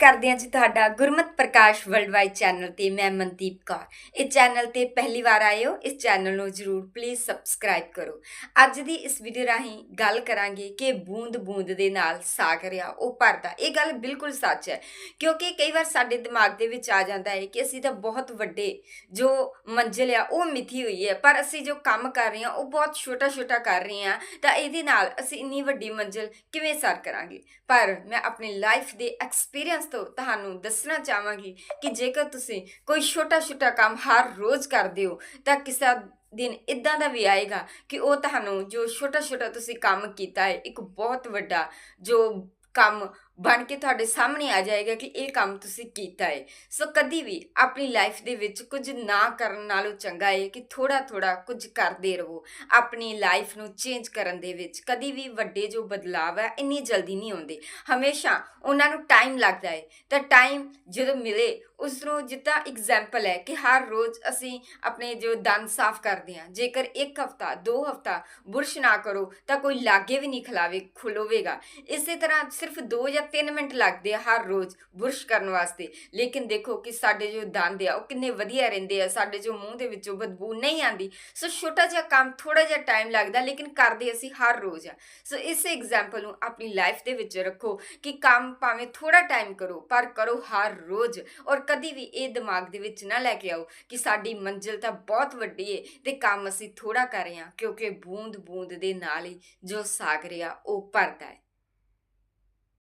ਕਰਦੇ ਹਾਂ ਜੀ ਤੁਹਾਡਾ ਗੁਰਮਤ ਪ੍ਰਕਾਸ਼ ਵਰਲਡਵਾਈਡ ਚੈਨਲ ਤੇ ਮੈਂ ਮਨਦੀਪ ਕੌਰ। ਇਸ ਚੈਨਲ ਤੇ ਪਹਿਲੀ ਵਾਰ ਆਏ ਹੋ, ਇਸ ਚੈਨਲ ਨੂੰ ਜਰੂਰ ਪਲੀਜ਼ ਸਬਸਕ੍ਰਾਈਬ ਕਰੋ। ਅੱਜ ਦੀ ਇਸ ਵੀਡੀਓ ਰਾਹੀਂ ਗੱਲ ਕਰਾਂਗੇ ਕਿ ਬੂੰਦ ਬੂੰਦ ਦੇ ਨਾਲ ਸਾਗਰ ਆ ਉਹ ਭਰਦਾ। ਇਹ ਗੱਲ ਬਿਲਕੁਲ ਸੱਚ ਹੈ, ਕਿਉਂਕਿ ਕਈ ਵਾਰ ਸਾਡੇ ਦਿਮਾਗ ਦੇ ਵਿੱਚ ਆ ਜਾਂਦਾ ਹੈ ਕਿ ਅਸੀਂ ਤਾਂ ਬਹੁਤ ਵੱਡੇ ਜੋ ਮੰਜ਼ਿਲ ਆ, ਉਹ ਮਿੱਥੀ ਹੋਈ ਹੈ, ਪਰ ਅਸੀਂ ਜੋ ਕੰਮ ਕਰ ਰਹੇ ਹਾਂ, ਉਹ ਬਹੁਤ ਛੋਟਾ ਛੋਟਾ ਕਰ ਰਹੇ ਹਾਂ, ਤਾਂ ਇਹਦੇ ਨਾਲ ਅਸੀਂ ਇੰਨੀ ਵੱਡੀ ਮੰਜ਼ਿਲ ਕਿਵੇਂ ਸਰ ਕਰਾਂਗੇ? ਪਰ ਮੈਂ ਆਪਣੀ ਲਾਈਫ ਦੇ ਐਕਸਪੀਰੀਅੰਸ ਤੋਂ ਤੁਹਾਨੂੰ ਦੱਸਣਾ ਚਾਹਾਂਗੀ ਕਿ ਜੇਕਰ ਤੁਸੀਂ ਕੋਈ ਛੋਟਾ ਛੋਟਾ ਕੰਮ ਹਰ ਰੋਜ਼ ਕਰਦੇ ਹੋ, ਤਾਂ ਕਿਸੇ ਦਿਨ ਇਦਾਂ ਦਾ ਵੀ ਆਏਗਾ ਕਿ ਉਹ ਤੁਹਾਨੂੰ ਜੋ ਛੋਟਾ ਛੋਟਾ ਤੁਸੀਂ ਕੰਮ ਕੀਤਾ ਹੈ, ਇੱਕ ਬਹੁਤ ਵੱਡਾ ਜੋ ਕੰਮ ਬਣ ਕੇ ਤੁਹਾਡੇ ਸਾਹਮਣੇ ਆ ਜਾਏਗਾ ਕਿ ਇਹ ਕੰਮ ਤੁਸੀਂ ਕੀਤਾ ਹੈ ਸੋ ਕਦੀ ਵੀ ਆਪਣੀ ਲਾਈਫ ਦੇ ਵਿੱਚ ਕੁਝ ਨਾ ਕਰਨ ਨਾਲੋਂ ਚੰਗਾ ਹੈ ਕਿ ਥੋੜਾ ਥੋੜਾ ਕੁਝ ਕਰਦੇ ਰਹੋ। ਆਪਣੀ ਲਾਈਫ ਨੂੰ ਚੇਂਜ ਕਰਨ ਦੇ ਵਿੱਚ ਕਦੀ ਵੀ ਵੱਡੇ ਜੋ ਬਦਲਾਵ ਹੈ ਇੰਨੀ ਜਲਦੀ ਨਹੀਂ ਆਉਂਦੇ। ਹਮੇਸ਼ਾ ਉਹਨਾਂ ਨੂੰ ਟਾਈਮ ਲੱਗਦਾ ਹੈ ਤਾਂ ਟਾਈਮ ਜਦੋਂ ਮਿਲੇ ਉਸ ਨੂੰ ਜਿੱਦਾਂ ਐਗਜ਼ਾਮਪਲ ਹੈ ਕਿ ਹਰ ਰੋਜ਼ ਅਸੀਂ ਆਪਣੇ ਜੋ ਦੰਦ ਸਾਫ਼ ਕਰਦੇ ਹਾਂ, ਜੇਕਰ ਇੱਕ ਹਫਤਾ, ਦੋ ਹਫਤਾ ਬੁਰਸ਼ ਨਾ ਕਰੋ, ਤਾਂ ਕੋਈ ਲਾਗੇ ਵੀ ਨਹੀਂ ਖਿਲਾਵੇ, ਖੁਲੋਵੇਗਾ। ਇਸੇ ਤਰ੍ਹਾਂ ਸਿਰਫ ਦੋ ਜਾਂ 3 ਮਿੰਟ ਲੱਗਦੇ ਆ ਹਰ ਰੋਜ਼ ਬੁਰਸ਼ ਕਰਨ ਵਾਸਤੇ। ਲੇਕਿਨ ਦੇਖੋ ਕਿ ਸਾਡੇ ਜੋ ਦੰਦ ਆ, ਉਹ ਕਿੰਨੇ ਵਧੀਆ ਰਹਿੰਦੇ ਆ, ਸਾਡੇ ਜੋ ਮੂੰਹ ਦੇ ਵਿੱਚੋਂ ਬਦਬੂ ਨਹੀਂ ਆਂਦੀ ਸੋ ਛੋਟਾ ਜਿਹਾ ਕੰਮ ਥੋੜਾ ਜਿਹਾ ਟਾਈਮ ਲੱਗਦਾ, ਲੇਕਿਨ ਕਰਦੇ ਅਸੀਂ ਹਰ ਰੋਜ਼ ਆ। ਸੋ ਇਸ ਐਗਜ਼ਾਮਪਲ ਨੂੰ ਆਪਣੀ ਲਾਈਫ ਦੇ ਵਿੱਚ ਰੱਖੋ ਕਿ ਕੰਮ ਭਾਵੇਂ ਥੋੜਾ ਟਾਈਮ ਕਰੋ, ਪਰ ਕਰੋ ਹਰ ਰੋਜ਼। ਔਰ ਕਦੀ ਵੀ ਇਹ ਦਿਮਾਗ ਦੇ ਵਿੱਚ ਨਾ ਲੈ ਕੇ ਆਓ ਕਿ ਸਾਡੀ ਮੰਜ਼ਿਲ ਤਾਂ ਬਹੁਤ ਵੱਡੀ ਏ ਤੇ ਕੰਮ ਅਸੀਂ ਥੋੜਾ ਕਰ ਰਹੇ ਹਾਂ ਕਿਉਂਕਿ ਬੂੰਦ ਬੂੰਦ ਦੇ ਨਾਲ ਹੀ ਜੋ ਸਾਗਰ ਆ ਉਹ ਭਰਦਾ ਹੈ